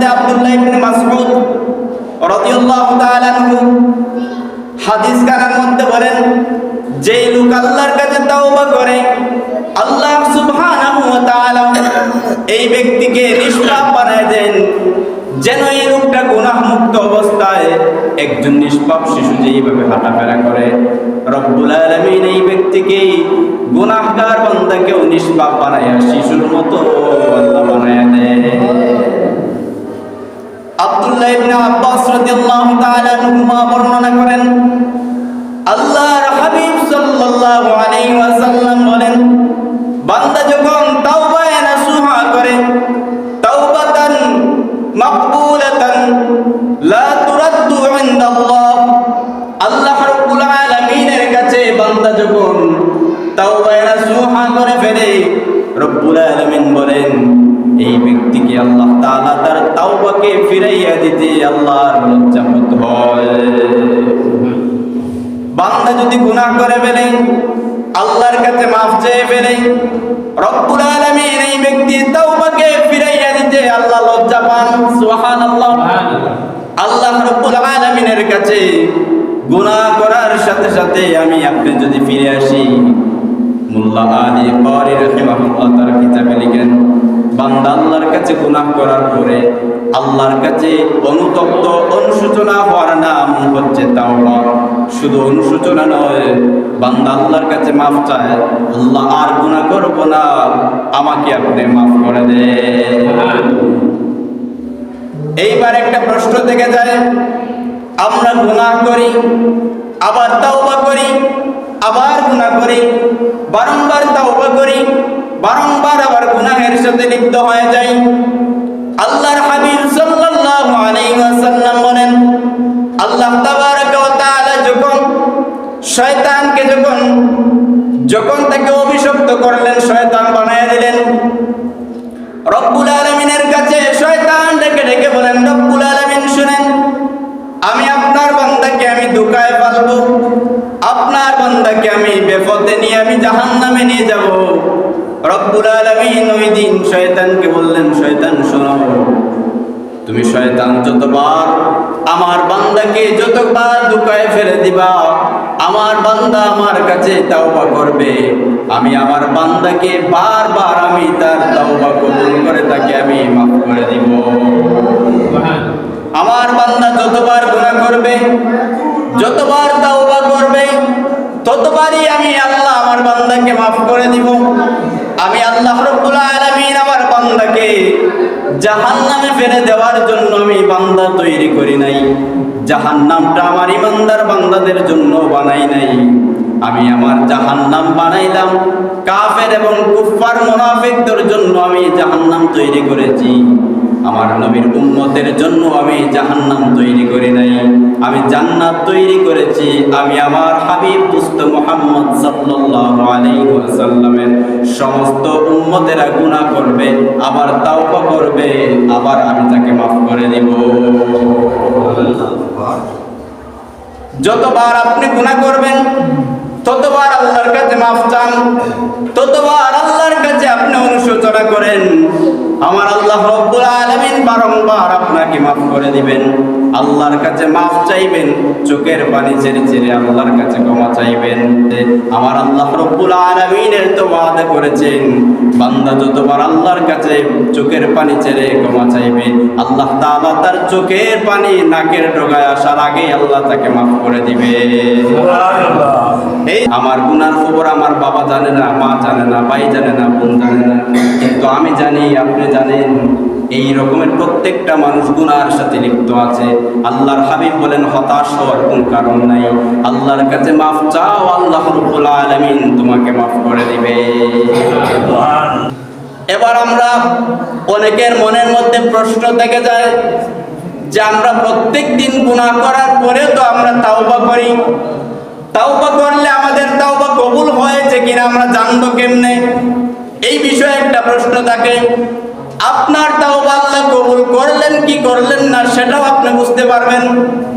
মধ্যে আব্দুল্লাহ ইবনে মাসউদ রাদিয়াল্লাহু তাআলা আনহু হাদিস কারার মধ্যে বলেন যে লোক আল্লাহর কাছে তাওবা করে, আল্লাহ সুবহানাহু ওয়া তাআলা এই ব্যক্তিকে নিষ্পাপ বানায় দেন, যেন এই লোকটা গুনাহ মুক্ত অবস্থায় একজন নিষ্পাপ শিশু যেইভাবে হাঁটাফেরা করে। রব্বুল আলামিন এই ব্যক্তিকে গুনাহগার বান্দাকেও নিষ্পাপ বানায় শিশুর মতো আল্লাহ বানায় দেয় আব্দুল্লাহ ইবনে আব্বাস রাদিয়াল্লাহু তাআলা আনহুমা বর্ণনা করেন, আল্লাহর হাবিব সাল্লাল্লাহু আলাইহি ওয়াসাল্লাম বলেন, বান্দা যখন তাওবা নাসুহা করে, তাওবাতান মাকবুলাতান, লা তুরাদ্দু ইনদাল্লাহ, আল্লাহ রাব্বুল আলামিনের কাছে বান্দা যখন তাওবা নাসুহা করে ফেলে, রব্বুল আলামিন বলেন এই ব্যক্তিকে আল্লাহ তাআলা তার তাওবাকে ফিরাইয়া দিতে আল্লাহর লজ্জাবোধ হয়। বান্দা যদি গুনাহ করে ফেলে, আল্লাহর কাছে মাফ চেয়ে ফেলে, রব্বুল আলামিন এই ব্যক্তির তাওবাকে ফিরাইয়া দিতে আল্লাহ লজ্জা পান, সুবহানাল্লাহ। আল্লাহ রব্বুল আলামিনের কাছে গুনাহ করার সাথে সাথে আমি আপনি যদি ফিরে আসি, মুল্লা আলী কারি রাহিমাহুল্লাহ তার কিতাবে কাছে গুনাহ করার পরে আল্লাহর কাছে অনুতপ্ত অনুশোচনা হওয়ার নাম হচ্ছে তাওবা শুধু অনুশোচনা নয়, বান্দা আল্লাহর কাছে মাফ চায়, আল্লাহ আর গুনাহ করব না, আমাকে আপনি মাফ করে দেন। এইবার একটা প্রশ্ন থেকে যায়, আমরা গুনাহ করি, আবার তাওবা করি, আবার গুনাহ করি, বারংবার তাওবা করি বারংবার আবার গুনাহের সাথে লিপ্ত হয়ে যাই আল্লাহর হাবিব সাল্লাল্লাহু আলাইহি ওয়াসাল্লাম বলেন, আল্লাহ তাবারাকা ওয়া তাআলা যখন শয়তানকে যখন যখন তাকে অভিশপ্ত করলেন, শয়তান বানায় দিলেন। রব্বুল আলামিনের কাছে শয়তান ডেকে ডেকে বলেন, রব্বুল আলামিন, শুনেন, আমি আপনার বান্দাকে আমি ধোকায় ফেলব। আপনার বান্দাকে আমি বেফতে নিয়ে আমি জাহান্নামে নিয়ে যাব। রব্বুল আলামিন ওই দিন শয়তানকে বললেন, শয়তান, শোনো। তুমি শয়তান, যতবার আমার বান্দাকে যতবার ধোকায় ফেলে দিবা, আমার বান্দা আমার কাছে তাওবা করবে। আমি আমার বান্দাকে বারবার আমি তার তাওবা কবুল করে তাকে আমি মাফ করে দিব। আমার বান্দা যতবার গুনাহ করবে, যতবার তাওবা করবে, ততবারই আমি আল্লাহ আমার বান্দাকে মাফ করে দিব। আমি আল্লাহ রব্বুল আলামিন আমার বান্দাকে জাহান্নামে ফেলে দেওয়ার জন্য আমি বান্দা তৈরি করি নাই। জাহান্নামটা আমার ইমানদার বান্দাদের জন্য বানাই নাই। আমি আমার জাহান্নাম বানাইলাম। কাফের এবং কুফফার মুনাফিকদের জন্য আমি জাহান্নাম তৈরি করেছি। আমার নবীর উম্মতের জন্য আমি জাহান্নাম তৈরি করি নাই। আমি জান্নাত তৈরি করেছি। আমি আমার হাবিব দুস্ত মোহাম্মদ সাল্লাল্লাহু আলাইহি ওয়াসাল্লামের সমস্ত উম্মতেরা গুনাহ করবে, আবার তাওবা করবে, আবার আমি তাকে মাফ করে দেব। যতবার আপনি গুনাহ করবেন, ততবার আল্লাহর কাছে মাফ চান, ততবার আল্লাহর কাছে আপনি অনুশোচনা করেন। আমার আল্লাহ রব্বুল আলামিন বারংবার আপনাকে মাফ করে দিবেন। আল্লাহর কাছে মাফ চাইবেন চোখের পানি ছেড়ে ছেড়ে আল্লাহর কাছে ক্ষমা চাইবেন। আমার আল্লাহ রব্বুল আলামিনের তো ওয়াদা করেছেন বান্দা যতবার আল্লাহর কাছে চোখের পানি ছেড়ে ক্ষমা চাইবে। আল্লাহ তাআলা তার চোখের পানি নাকের ডগায় আসার আগেই আল্লাহ তাকে মাফ করে দিবে। এই আমার গুনার খবর আমার বাবা জানে না মা জানে না ভাই জানে না বোন জানে না। কিন্তু আমি জানি আপনি জানেন, এই রকমের প্রত্যেকটা মানুষ গুনার সাথে লিপ্ত আছে। আল্লাহর হাবিব বলেন, হতাশ হওয়ার কোন কারণ নাই। আল্লাহর কাছে মাফ চাও, আল্লাহ রব্বুল আলামিন তোমাকে মাফ করে দিবে। এবার আমরা অনেকের মনের মধ্যে প্রশ্ন থেকে যায় যে আমরা প্রত্যেক দিন গুনাহ করার পরে তো আমরা তাওবা করি। তাওবা করলে আমাদের তাওবা কবুল হয়েছে কিনা আমরা জানব কেমনে? এই বিষয়ে একটা প্রশ্ন থাকে আপনার তাওবা আল্লাহ কবুল করলেন, কি করলেন না, সেটাও আপনি বুঝতে পারবেন।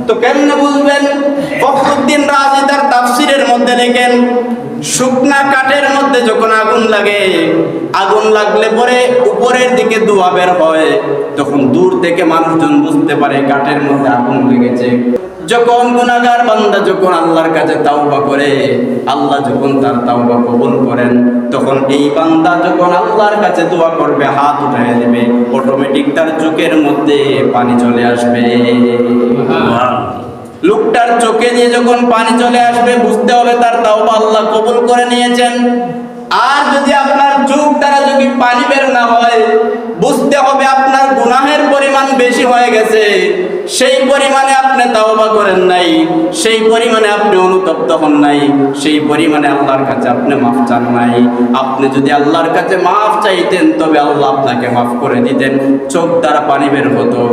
তো কেমনে বুঝবেন? ফখরুদ্দিন রাজি তার তাফসিরের মধ্যে লেখেন, শুকনা কাঠের মধ্যে যখন আগুন লাগে, আগুন লাগলে পরে উপরের দিকে ধোঁয়া বের হয়। তখন দূর থেকে মানুষজন বুঝতে পারে কাঠের মধ্যে আগুন লেগেছে। যখন গুনাহগার বান্দা যখন আল্লাহর কাছে তাওবা করে, আল্লাহ যখন তার তাওবা কবুল করেন, তখন এই বান্দা যখন আল্লাহর কাছে দোয়া করবে, হাত উঠায় দেবে অটোমেটিক তার চোখের মধ্যে পানি চলে আসবে। লোকটার চোখে দিয়ে যখন পানি চলে আসবে, বুঝতে হবে তার তাওবা আল্লাহ কবুল করে নিয়েছেন। আর যদি আপনার চোখ দ্বারা যদি পানি বের না হয়, বুঝতে হবে আপনার গুনাহের পরিমাণ বেশি হয়ে গেছে। সেই পরিমাণে আপনি তাওবা করেন নাই, সেই পরিমাণে আপনি অনুতপ্ত হন নাই, সেই পরিমাণে আল্লাহর কাছে আপনি মাফ চান নাই। আপনি যদি আল্লাহর কাছে মাফ চাইতেন, তবে আল্লাহ আপনাকে মাফ করে দিতেন। চোখ দ্বারা পানি বের হতো।